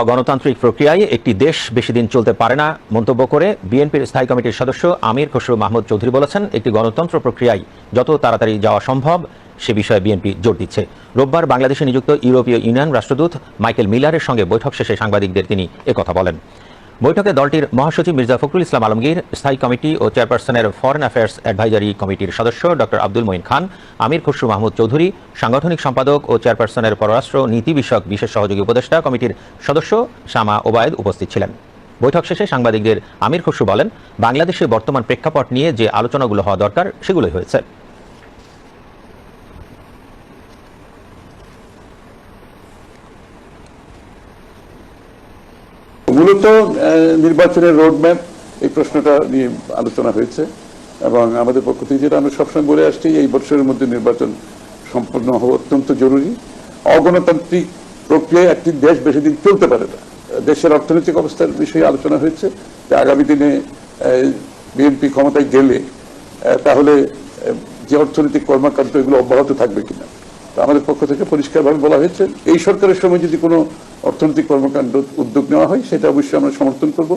অগণতান্ত্রিক প্রক্রিয়ায় একটি দেশ বেশি দিন চলতে পারে না, মন্তব্য করে বিএনপির স্থায়ী কমিটির সদস্য আমির খসরু মাহমুদ চৌধুরী বলেছেন, একটি গণতন্ত্র প্রক্রিয়ায় যত তাড়াতাড়ি যাওয়া সম্ভব, সে বিষয়ে বিএনপি জোর দিচ্ছে। রোববার বাংলাদেশে নিযুক্ত ইউরোপীয় ইউনিয়ন রাষ্ট্রদূত মাইকেল মিলারের সঙ্গে বৈঠক শেষে সাংবাদিকদের তিনি একথা বলেন। বৈঠকে দলটির মহাসচিব মির্জা ফখরুল ইসলাম আলমগীর, স্থায়ী কমিটি ও চেয়ারপারসনের ফরেন অ্যাফেয়ার্স অ্যাডভাইজারি কমিটির সদস্য ডক্টর আব্দুল মঈন খান, আমির খসরু মাহমুদ চৌধুরী, সাংগঠনিক সম্পাদক ও চেয়ারপারসনের পররাষ্ট্র নীতি বিষয়ক বিশেষ সহযোগী উপদেষ্টা কমিটির সদস্য শামা ওবায়দ উপস্থিত ছিলেন। বৈঠক শেষে সাংবাদিকদের আমির খসরু বলেন বাংলাদেশের বর্তমান প্রেক্ষাপট নিয়ে যে আলোচনাগুলো হওয়া দরকার সেগুলোই হয়েছে। মূলত নির্বাচনের রোডম্যাপ এই প্রশ্নটা নিয়ে আলোচনা হয়েছে এবং আমাদের পক্ষ থেকে যেটা আমরা সবসময় বলে আসছি, এই বছরের মধ্যে নির্বাচন সম্পন্ন হওয়া অত্যন্ত জরুরি। অগণতান্ত্রিক প্রক্রিয়ায় একটি দেশ বেশি দিন চলতে পারে না। দেশের অর্থনৈতিক অবস্থার বিষয়ে আলোচনা হয়েছে যে আগামী দিনে বিএনপি ক্ষমতায় গেলে তাহলে যে অর্থনৈতিক কর্মকাণ্ড এগুলো অব্যাহত থাকবে কিনা। তো আমাদের পক্ষ থেকে পরিষ্কারভাবে বলা হয়েছে, এই সরকারের সময় যদি কোনো অর্থনৈতিক কর্মকাণ্ড উদ্যোগ নেওয়া হয় সেটা অবশ্যই আমরা সমর্থন করব।